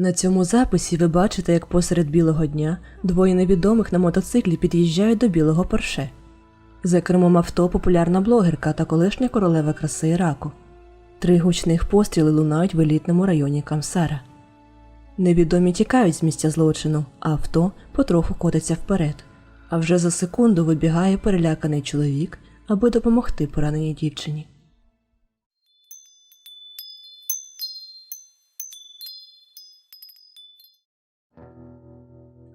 На цьому записі ви бачите, як посеред білого дня двоє невідомих на мотоциклі під'їжджають до білого Порше. За кермом авто популярна блогерка та колишня королева краси Іраку. Три гучних постріли лунають в елітному районі Камсара. Невідомі тікають з місця злочину, а авто потроху котиться вперед. А вже за секунду вибігає переляканий чоловік, аби допомогти пораненій дівчині.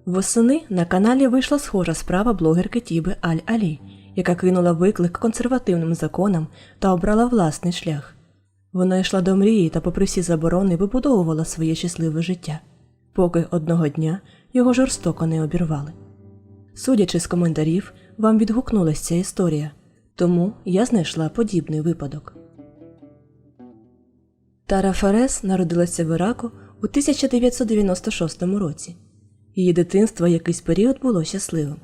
Восени на каналі вийшла схожа справа блогерки Тіби Аль-Алі, яка кинула виклик консервативним законам та обрала власний шлях. Вона йшла до мрії та, попри всі заборони, вибудовувала своє щасливе життя, поки одного дня його жорстоко не обірвали. Судячи з коментарів, вам відгукнулася ця історія, тому я знайшла подібний випадок. Тара Фарес народилася в Іраку у 1996 році. Її дитинство якийсь період було щасливим.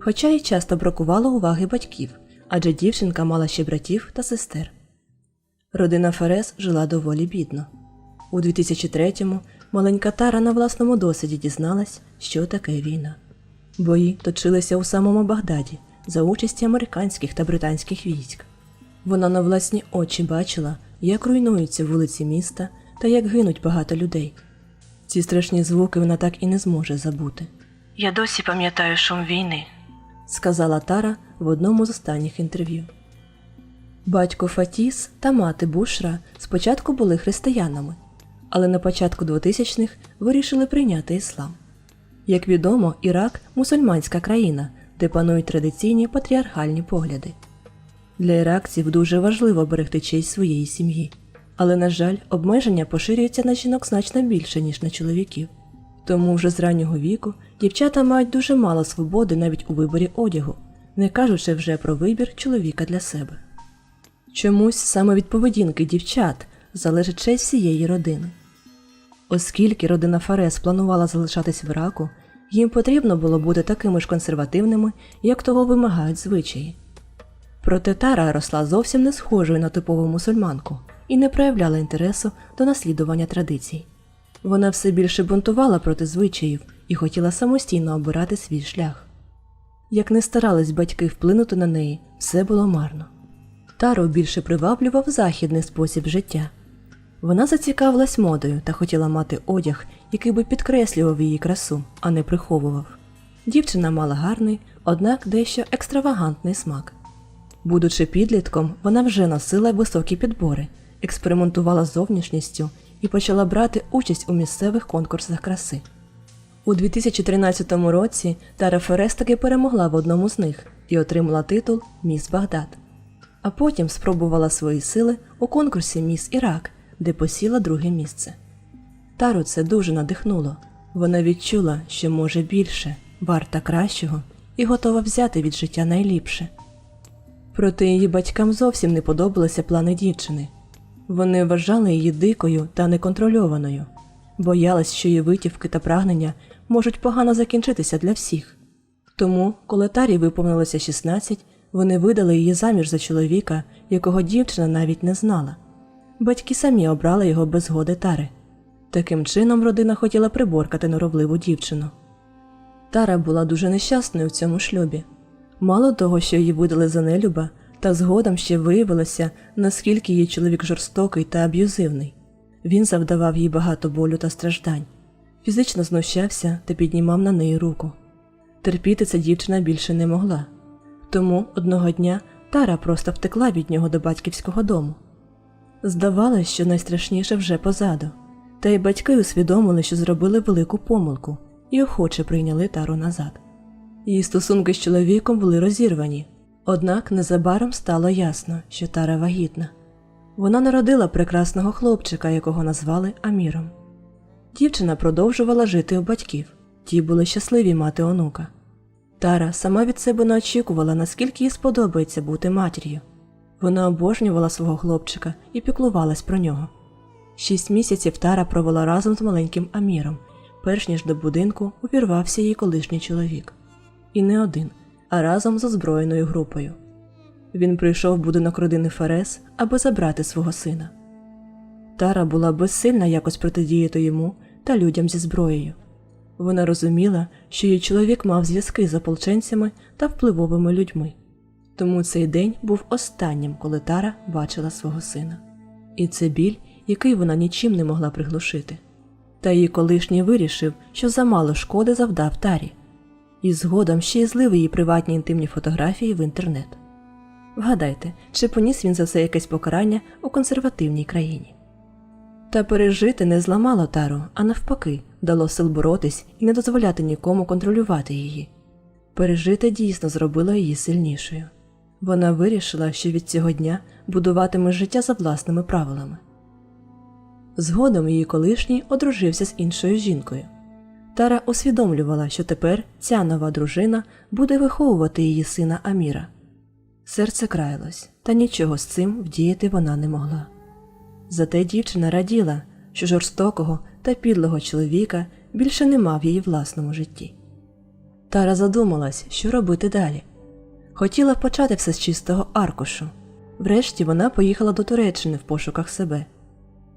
Хоча й часто бракувало уваги батьків, адже дівчинка мала ще братів та сестер. Родина Ферес жила доволі бідно. У 2003-му маленька Тара на власному досвіді дізналась, що таке війна. Бої точилися у самому Багдаді за участі американських та британських військ. Вона на власні очі бачила, як руйнуються вулиці міста та як гинуть багато людей. Ці страшні звуки вона так і не зможе забути. Я досі пам'ятаю шум війни, сказала Тара в одному з останніх інтерв'ю. Батько Фатіс та мати Бушра спочатку були християнами, але на початку 2000-х вирішили прийняти іслам. Як відомо, Ірак мусульманська країна, де панують традиційні патріархальні погляди. Для іракців дуже важливо берегти честь своєї сім'ї, але, на жаль, обмеження поширюються на жінок значно більше, ніж на чоловіків. Тому вже з раннього віку дівчата мають дуже мало свободи навіть у виборі одягу, не кажучи вже про вибір чоловіка для себе. Чомусь саме від поведінки дівчат залежить честь всієї родини. Оскільки родина Фарес планувала залишатись в Іраку, їм потрібно було бути такими ж консервативними, як того вимагають звичаї. Проте Тара росла зовсім не схожою на типову мусульманку і не проявляла інтересу до наслідування традицій. Вона все більше бунтувала проти звичаїв і хотіла самостійно обирати свій шлях. Як не старались батьки вплинути на неї, все було марно. Тару більше приваблював західний спосіб життя. Вона зацікавилась модою та хотіла мати одяг, який би підкреслював її красу, а не приховував. Дівчина мала гарний, однак дещо екстравагантний смак. Будучи підлітком, вона вже носила високі підбори, експериментувала з зовнішністю і почала брати участь у місцевих конкурсах краси. У 2013 році Тара Ферес таки перемогла в одному з них і отримала титул Міс Багдад. А потім спробувала свої сили у конкурсі Міс Ірак, де посіла друге місце. Тару це дуже надихнуло. Вона відчула, що може більше, варта кращого і готова взяти від життя найліпше. Проте її батькам зовсім не подобалися плани дівчини. Вони вважали її дикою та неконтрольованою, боялись, що її витівки та прагнення можуть погано закінчитися для всіх. Тому, коли Тарі виповнилося 16, вони видали її заміж за чоловіка, якого дівчина навіть не знала. Батьки самі обрали його без згоди Тари. Таким чином родина хотіла приборкати норовливу дівчину. Тара була дуже нещасною в цьому шлюбі. Мало того, що її видали за нелюба, та згодом ще виявилося, наскільки її чоловік жорстокий та аб'юзивний. Він завдавав їй багато болю та страждань, фізично знущався та піднімав на неї руку. Терпіти ця дівчина більше не могла. Тому одного дня Тара просто втекла від нього до батьківського дому. Здавалось, що найстрашніше вже позаду, та й батьки усвідомили, що зробили велику помилку і охоче прийняли тару назад. Її стосунки з чоловіком були розірвані, однак незабаром стало ясно, що Тара вагітна. Вона народила прекрасного хлопчика, якого назвали Аміром. Дівчина продовжувала жити у батьків, ті були щасливі мати онука. Тара сама від себе не очікувала, наскільки їй сподобається бути матір'ю. Вона обожнювала свого хлопчика і піклувалась про нього. Шість місяців Тара провела разом з маленьким Аміром, перш ніж до будинку увірвався її колишній чоловік. І не один, а разом з озброєною групою. Він прийшов в будинок родини Ферес, аби забрати свого сина. Тара була безсильна якось протидіяти йому та людям зі зброєю. Вона розуміла, що її чоловік мав зв'язки з ополченцями та впливовими людьми. Тому цей день був останнім, коли Тара бачила свого сина. І це біль, який вона нічим не могла приглушити. Та її колишній вирішив, що замало шкоди завдав Тарі, і згодом ще й злив її приватні інтимні фотографії в інтернет. Вгадайте, чи поніс він за це якесь покарання у консервативній країні. Та пережити не зламало Тару, а навпаки, дало сил боротись і не дозволяти нікому контролювати її. Пережити дійсно зробило її сильнішою. Вона вирішила, що від цього дня будуватиме життя за власними правилами. Згодом її колишній одружився з іншою жінкою. Тара усвідомлювала, що тепер ця нова дружина буде виховувати її сина Аміра. Серце краялось, та нічого з цим вдіяти вона не могла. Зате дівчина раділа, що жорстокого та підлого чоловіка більше нема в її власному житті. Тара задумалась, що робити далі. Хотіла почати все з чистого аркушу. Врешті вона поїхала до Туреччини в пошуках себе.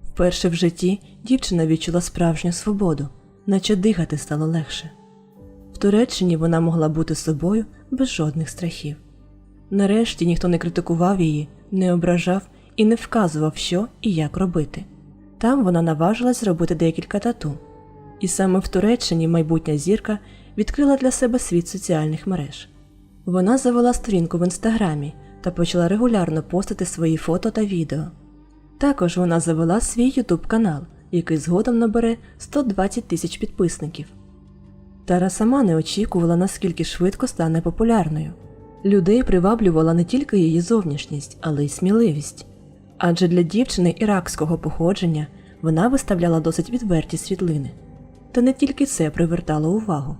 Вперше в житті дівчина відчула справжню свободу, наче дихати стало легше. В Туреччині вона могла бути собою без жодних страхів. Нарешті ніхто не критикував її, не ображав і не вказував, що і як робити. Там вона наважилась зробити декілька тату. І саме в Туреччині майбутня зірка відкрила для себе світ соціальних мереж. Вона завела сторінку в інстаграмі та почала регулярно постити свої фото та відео. Також вона завела свій ютуб канал, який згодом набере 120 тисяч підписників. Тара сама не очікувала, наскільки швидко стане популярною. Людей приваблювала не тільки її зовнішність, але й сміливість. Адже для дівчини іракського походження вона виставляла досить відверті світлини. Та не тільки це привертало увагу.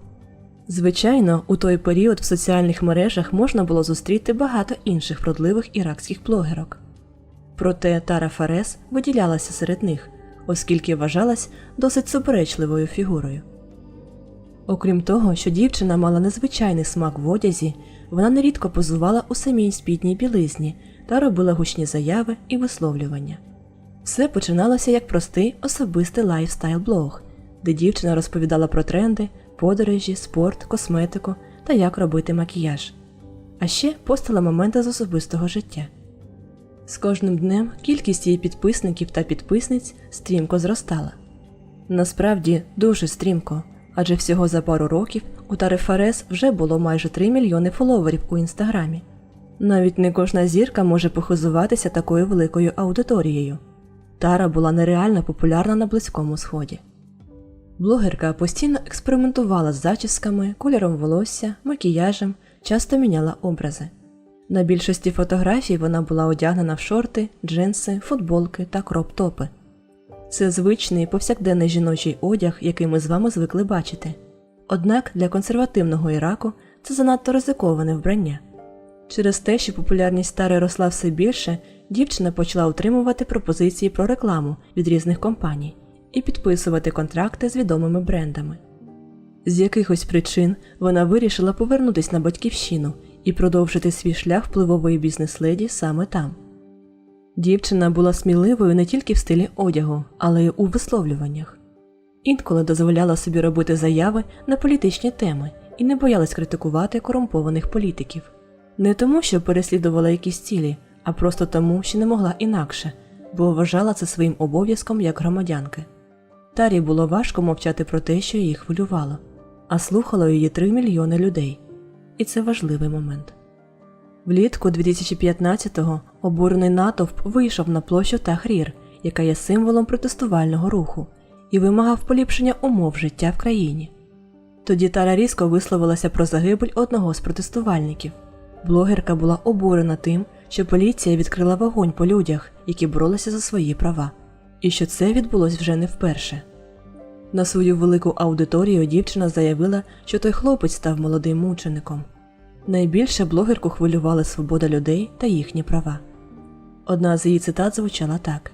Звичайно, у той період в соціальних мережах можна було зустріти багато інших вродливих іракських блогерок. Проте Тара Фарес виділялася серед них, оскільки вважалась досить суперечливою фігурою. Окрім того, що дівчина мала незвичайний смак в одязі, вона нерідко позувала у самій спідній білизні та робила гучні заяви і висловлювання. Все починалося як простий особистий лайфстайл-блог, де дівчина розповідала про тренди, подорожі, спорт, косметику та як робити макіяж, а ще постила моменти з особистого життя. З кожним днем кількість її підписників та підписниць стрімко зростала. Насправді дуже стрімко, адже всього за пару років у Тари Фарес вже було майже 3 мільйони фоловерів у інстаграмі. Навіть не кожна зірка може похизуватися такою великою аудиторією. Тара була нереально популярна на Близькому Сході. Блогерка постійно експериментувала з зачісками, кольором волосся, макіяжем, часто міняла образи. На більшості фотографій вона була одягнена в шорти, джинси, футболки та кроп-топи. Це звичний повсякденний жіночий одяг, який ми з вами звикли бачити. Однак для консервативного Іраку це занадто ризиковане вбрання. Через те, що популярність Тари росла все більше, дівчина почала отримувати пропозиції про рекламу від різних компаній і підписувати контракти з відомими брендами. З якихось причин вона вирішила повернутися на батьківщину і продовжити свій шлях впливової бізнес-леді саме там. Дівчина була сміливою не тільки в стилі одягу, але й у висловлюваннях. Інколи дозволяла собі робити заяви на політичні теми і не боялась критикувати корумпованих політиків. Не тому, що переслідувала якісь цілі, а просто тому, що не могла інакше, бо вважала це своїм обов'язком як громадянки. Тарі було важко мовчати про те, що її хвилювало, а слухало її 3 мільйони людей. І це важливий момент. Влітку 2015-го обурений натовп вийшов на площу Тахрір, яка є символом протестувального руху, і вимагав поліпшення умов життя в країні. Тоді Тара різко висловилася про загибель одного з протестувальників. Блогерка була обурена тим, що поліція відкрила вогонь по людях, які боролися за свої права, і що це відбулось вже не вперше. На свою велику аудиторію дівчина заявила, що той хлопець став молодим мучеником. Найбільше блогерку хвилювала свобода людей та їхні права. Одна з її цитат звучала так: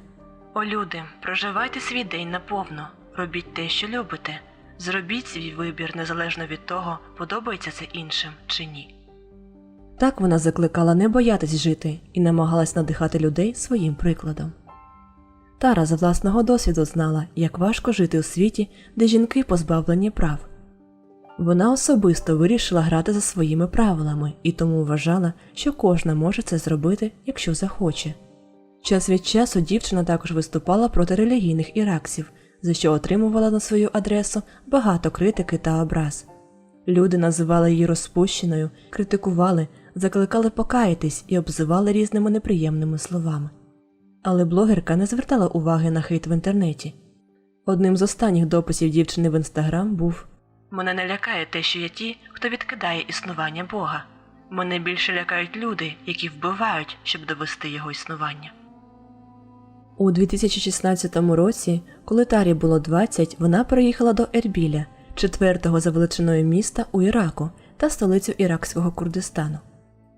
О, люди, проживайте свій день наповно, робіть те, що любите, зробіть свій вибір незалежно від того, подобається це іншим чи ні. Так вона закликала не боятись жити і намагалась надихати людей своїм прикладом. Тара з власного досвіду знала, як важко жити у світі, де жінки позбавлені прав. Вона особисто вирішила грати за своїми правилами і тому вважала, що кожна може це зробити, якщо захоче. Час від часу дівчина також виступала проти релігійних іраксів, за що отримувала на свою адресу багато критики та образ. Люди називали її розпущеною, критикували, закликали покаятись і обзивали різними неприємними словами. Але блогерка не звертала уваги на хейт в інтернеті. Одним з останніх дописів дівчини в інстаграм був Мене не лякає те, що є ті, хто відкидає існування Бога. Мене більше лякають люди, які вбивають, щоб довести його існування. У 2016 році, коли Тарі було 20, вона переїхала до Ербіля, четвертого за величиною міста у Іраку та столицю іракського Курдистану.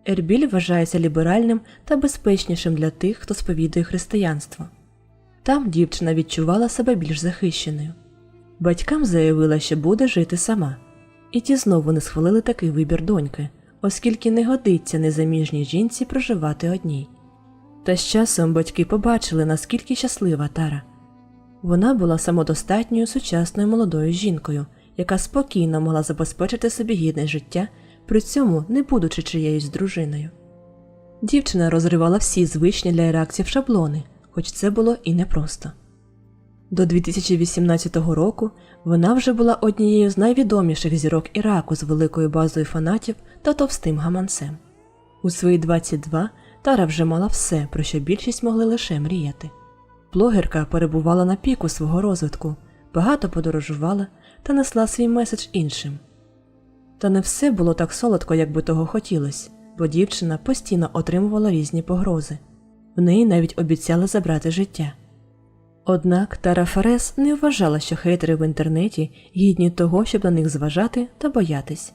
Ербіль вважається ліберальним та безпечнішим для тих, хто сповідує християнство. Там дівчина відчувала себе більш захищеною. Батькам заявила, що буде жити сама, і ті знову не схвалили такий вибір доньки, оскільки не годиться незаміжній жінці проживати одній. Та з часом батьки побачили, наскільки щаслива Тара. Вона була самодостатньою сучасною молодою жінкою, яка спокійно могла забезпечити собі гідне життя, при цьому не будучи чиєюсь дружиною. Дівчина розривала всі звичні для іракців шаблони, хоч це було і непросто. До 2018 року вона вже була однією з найвідоміших зірок Іраку з великою базою фанатів та товстим гаманцем. У свої 22 Тара вже мала все, про що більшість могли лише мріяти. Блогерка перебувала на піку свого розвитку, багато подорожувала та несла свій меседж іншим. Та не все було так солодко, як би того хотілося, бо дівчина постійно отримувала різні погрози. В неї навіть обіцяли забрати життя. Однак Тара Фарес не вважала, що хейтери в інтернеті гідні того, щоб на них зважати та боятись,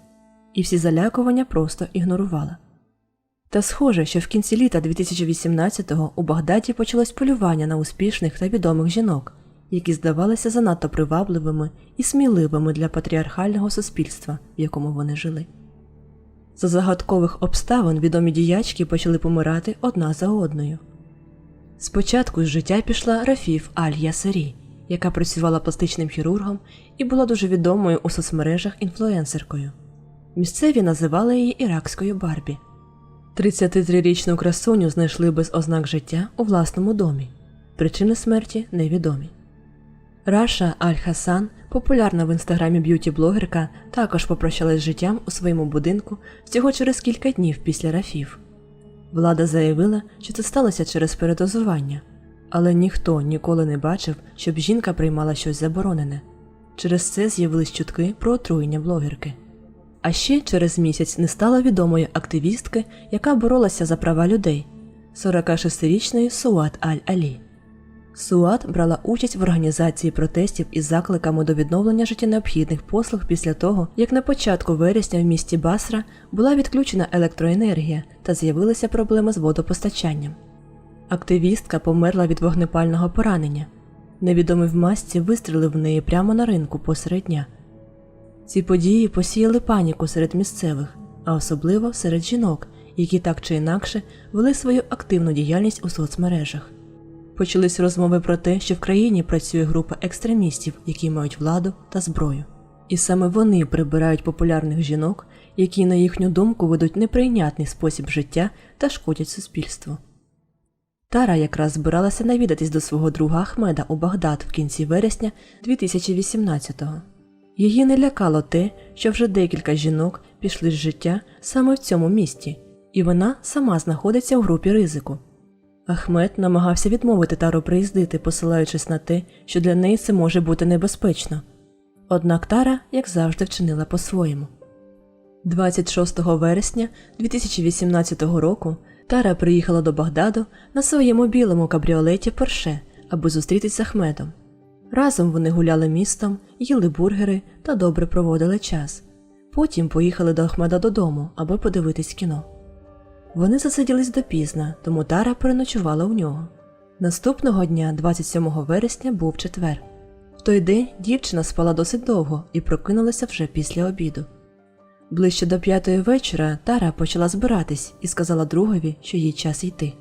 і всі залякування просто ігнорувала. Та схоже, що в кінці літа 2018-го у Багдаді почалось полювання на успішних та відомих жінок, які здавалися занадто привабливими і сміливими для патріархального суспільства, в якому вони жили. За загадкових обставин відомі діячки почали помирати одна за одною. Спочатку з життя пішла Рафіф Аль Ясарі, яка працювала пластичним хірургом і була дуже відомою у соцмережах інфлюенсеркою. Місцеві називали її іракською Барбі. 33-річну красуню знайшли без ознак життя у власному домі. Причини смерті невідомі. Раша Аль Хасан, популярна в інстаграмі б'юті-блогерка, також попрощалась з життям у своєму будинку всього через кілька днів після Рафіф. Влада заявила, що це сталося через передозування, але ніхто ніколи не бачив, щоб жінка приймала щось заборонене. Через це з'явились чутки про отруєння блогерки. А ще через місяць не стало відомої активістки, яка боролася за права людей 46-річної Суат Аль-Алі. Суат брала участь в організації протестів із закликами до відновлення життєнеобхідних послуг після того, як на початку вересня в місті Басра була відключена електроенергія та з'явилися проблеми з водопостачанням. Активістка померла від вогнепального поранення. Невідомий в масці вистрілив в неї прямо на ринку посеред дня. Ці події посіяли паніку серед місцевих, а особливо серед жінок, які так чи інакше вели свою активну діяльність у соцмережах. Почались розмови про те, що в країні працює група екстремістів, які мають владу та зброю. І саме вони прибирають популярних жінок, які, на їхню думку, ведуть неприйнятний спосіб життя та шкодять суспільству. Тара якраз збиралася навідатись до свого друга Ахмеда у Багдад в кінці вересня 2018-го. Її не лякало те, що вже декілька жінок пішли з життя саме в цьому місті, і вона сама знаходиться у групі ризику. Ахмед намагався відмовити Тару приїздити, посилаючись на те, що для неї це може бути небезпечно. Однак Тара, як завжди, вчинила по-своєму. 26 вересня 2018 року Тара приїхала до Багдаду на своєму білому кабріолеті Порше, аби зустрітися з Ахмедом. Разом вони гуляли містом, їли бургери та добре проводили час. Потім поїхали до Ахмеда додому, аби подивитись кіно. Вони засиділись допізна, тому Тара переночувала у нього. Наступного дня, 27 вересня, був четвер. В той день дівчина спала досить довго і прокинулася вже після обіду. Ближче до п'ятої вечора Тара почала збиратись і сказала другові, що їй час йти.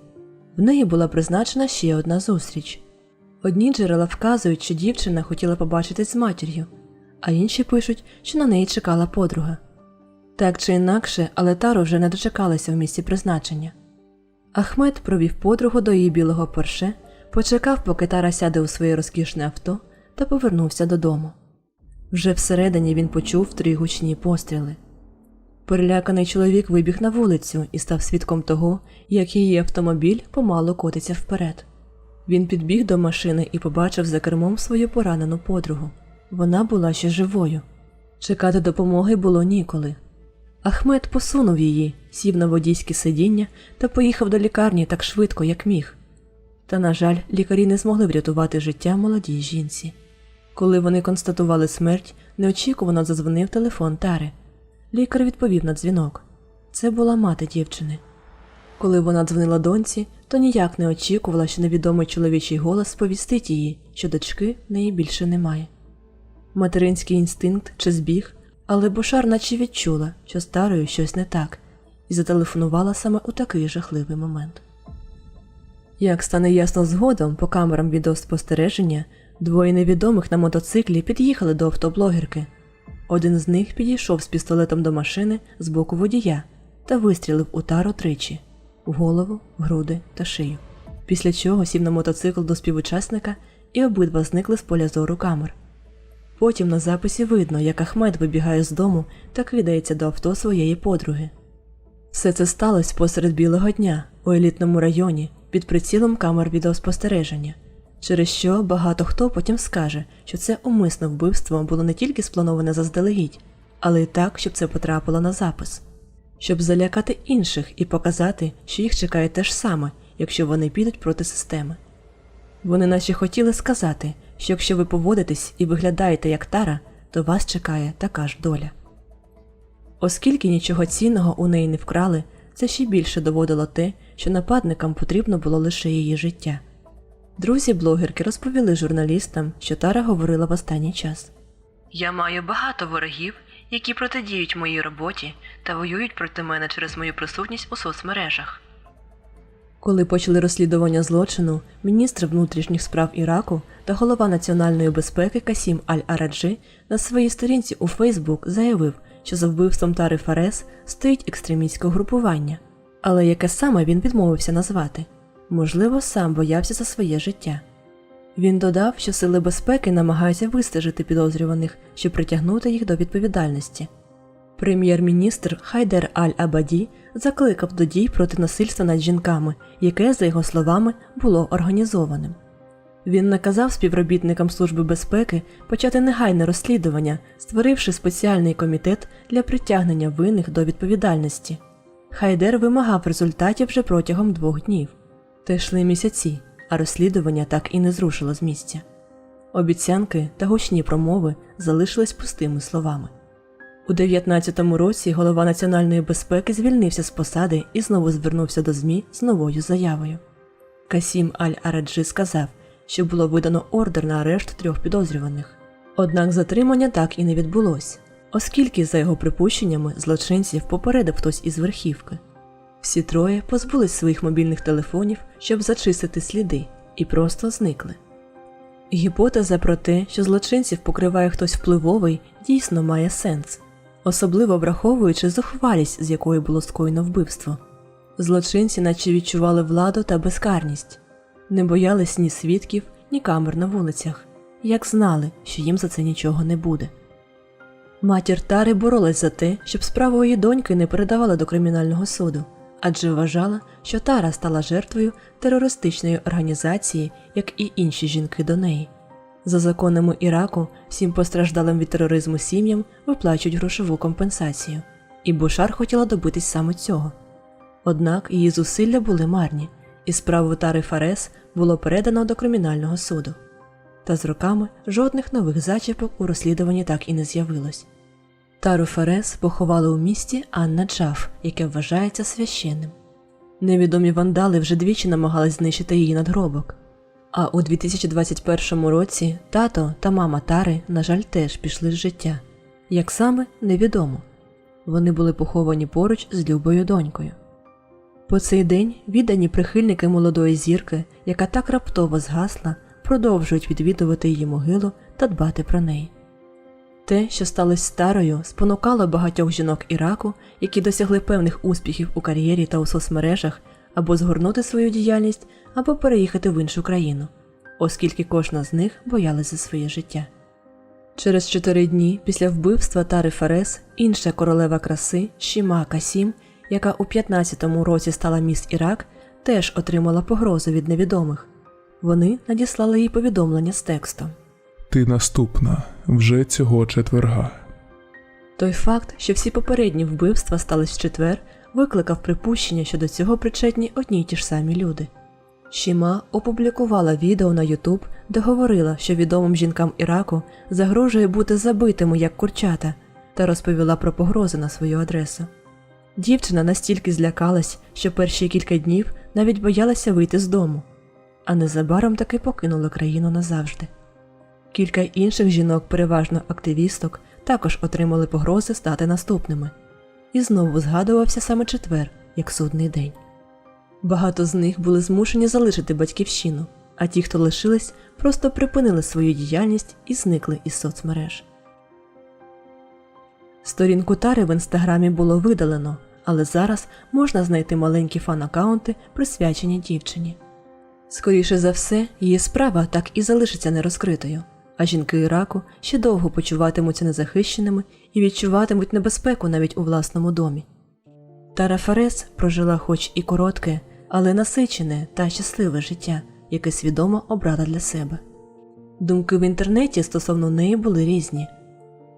В неї була призначена ще одна зустріч. Одні джерела вказують, що дівчина хотіла побачитись з матір'ю, а інші пишуть, що на неї чекала подруга. Так чи інакше, але Тару вже не дочекалася в місці призначення. Ахмед провів подругу до її білого порше, почекав, поки Тара сяде у своє розкішне авто, та повернувся додому. Вже всередині він почув три гучні постріли. Переляканий чоловік вибіг на вулицю і став свідком того, як її автомобіль помало котиться вперед. Він підбіг до машини і побачив за кермом свою поранену подругу. Вона була ще живою. Чекати допомоги було ніколи. Ахмед посунув її, сів на водійське сидіння та поїхав до лікарні так швидко, як міг. Та, на жаль, лікарі не змогли врятувати життя молодій жінці. Коли вони констатували смерть, неочікувано задзвонив телефон Тари. Лікар відповів на дзвінок. Це була мати дівчини. Коли вона дзвонила доньці, то ніяк не очікувала, що невідомий чоловічий голос сповістить її, що дочки неї більше немає. Материнський інстинкт чи збіг, але Бушар наче відчула, що старою щось не так, і зателефонувала саме у такий жахливий момент. Як стане ясно згодом по камерам відеоспостереження, двоє невідомих на мотоциклі під'їхали до автоблогерки. Один з них підійшов з пістолетом до машини з боку водія та вистрілив у тару тричі в голову, груди та шию. Після чого сів на мотоцикл до співучасника і обидва зникли з поля зору камер. Потім на записі видно, як Ахмед вибігає з дому та кидається до авто своєї подруги. Все це сталося посеред білого дня у елітному районі під прицілом камер відеоспостереження, через що багато хто потім скаже, що це умисне вбивство було не тільки сплановане заздалегідь, але й так, щоб це потрапило на запис, щоб залякати інших і показати, що їх чекає те ж саме, якщо вони підуть проти системи. Вони наче хотіли сказати, що якщо ви поводитесь і виглядаєте як тара, то вас чекає така ж доля. Оскільки нічого цінного у неї не вкрали, це ще більше доводило те, що нападникам потрібно було лише її життя. Друзі блогерки розповіли журналістам, що Тара говорила в останній час. Я маю багато ворогів, які протидіють моїй роботі та воюють проти мене через мою присутність у соцмережах. Коли почали розслідування злочину, міністр внутрішніх справ Іраку та голова національної безпеки Касім Аль-Араджи на своїй сторінці у Фейсбук заявив, що за вбивством Тари Фарес стоїть екстремістське групування, але яке саме він відмовився назвати можливо, сам боявся за своє життя. Він додав, що сили безпеки намагаються вистежити підозрюваних, щоб притягнути їх до відповідальності. Прем'єр-міністр Хайдер Аль-Абаді закликав до дій проти насильства над жінками, яке, за його словами, було організованим. Він наказав співробітникам Служби безпеки почати негайне розслідування, створивши спеціальний комітет для притягнення винних до відповідальності. Хайдер вимагав результатів вже протягом двох днів. Та йшли місяці, а розслідування так і не зрушило з місця. Обіцянки та гучні промови залишились пустими словами. У 19-му році голова національної безпеки звільнився з посади і знову звернувся до ЗМІ з новою заявою. Касім Аль-Араджи сказав, що було видано ордер на арешт трьох підозрюваних. Однак затримання так і не відбулось, оскільки, за його припущеннями, злочинців попередив хтось із верхівки. Всі троє позбулись своїх мобільних телефонів, щоб зачистити сліди, і просто зникли. Гіпотеза про те, що злочинців покриває хтось впливовий, дійсно має сенс, особливо враховуючи зухвалість, з якою було скоєно вбивство. Злочинці наче відчували владу та безкарність, не боялись ні свідків, ні камер на вулицях, як знали, що їм за це нічого не буде. Матір Тари боролась за те, щоб справу її доньки не передавали до кримінального суду, адже вважала, що Тара стала жертвою терористичної організації, як і інші жінки до неї. За законами Іраку всім постраждалим від тероризму сім'ям виплачують грошову компенсацію, і Бушар хотіла добитись саме цього. Однак її зусилля були марні, і справу Тари Фарес було передано до кримінального суду. Та з роками жодних нових зачіпок у розслідуванні так і не з'явилось. Тару Фарес поховали у місті Анна Джаф, яке вважається священним. Невідомі вандали вже двічі намагались знищити її надгробок. А у 2021 році тато та мама Тари, на жаль, теж пішли з життя. Як саме невідомо. Вони були поховані поруч з любою донькою. По цей день віддані прихильники молодої зірки, яка так раптово згасла, продовжують відвідувати її могилу та дбати про неї. Те, що сталося старою, спонукало багатьох жінок Іраку, які досягли певних успіхів у кар'єрі та у соцмережах, або згорнути свою діяльність, або переїхати в іншу країну, оскільки кожна з них боялась за своє життя. Через чотири дні після вбивства Тари Фарес інша королева краси Шіма Касім, яка у 15-му році стала міс Ірак, теж отримала погрозу від невідомих. Вони надіслали їй повідомлення з текстом. Ти наступна вже цього четверга. Той факт, що всі попередні вбивства стались в четвер, викликав припущення, що до цього причетні одні й ті ж самі люди. Шіма опублікувала відео на Ютуб, де говорила, що відомим жінкам Іраку загрожує бути забитими як курчата, та розповіла про погрози на свою адресу. Дівчина настільки злякалась, що перші кілька днів навіть боялася вийти з дому, а незабаром таки покинула країну назавжди. Кілька інших жінок, переважно активісток, також отримали погрози стати наступними. І знову згадувався саме четвер, як судний день. Багато з них були змушені залишити батьківщину, а ті, хто лишились, просто припинили свою діяльність і зникли із соцмереж. Сторінку Тари в інстаграмі було видалено, але зараз можна знайти маленькі фан-аккаунти, присвячені дівчині. Скоріше за все, її справа так і залишиться нерозкритою, а жінки Іраку ще довго почуватимуться незахищеними і відчуватимуть небезпеку навіть у власному домі. Тара Фарес прожила хоч і коротке, але насичене та щасливе життя, яке свідомо обрала для себе. Думки в інтернеті стосовно неї були різні.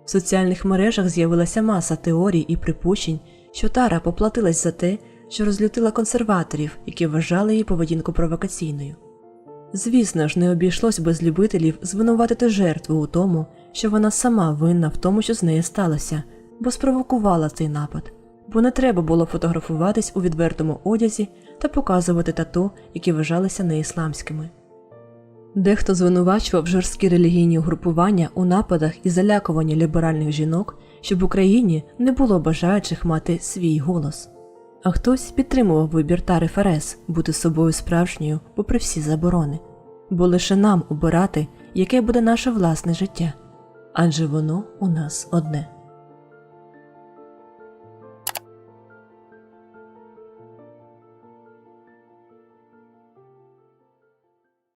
В соціальних мережах з'явилася маса теорій і припущень, що Тара поплатилась за те, що розлютила консерваторів, які вважали її поведінку провокаційною. Звісно ж, не обійшлось без любителів звинуватити жертву у тому, що вона сама винна в тому, що з нею сталося, бо спровокувала цей напад, бо не треба було фотографуватись у відвертому одязі та показувати тату, які вважалися неісламськими. Дехто звинувачував жорсткі релігійні угрупування у нападах і залякуванні ліберальних жінок, щоб в Україні не було бажаючих мати свій голос. А хтось підтримував вибір Тари Ферес бути собою справжньою, попри всі заборони, бо лише нам обирати, яке буде наше власне життя, адже воно у нас одне.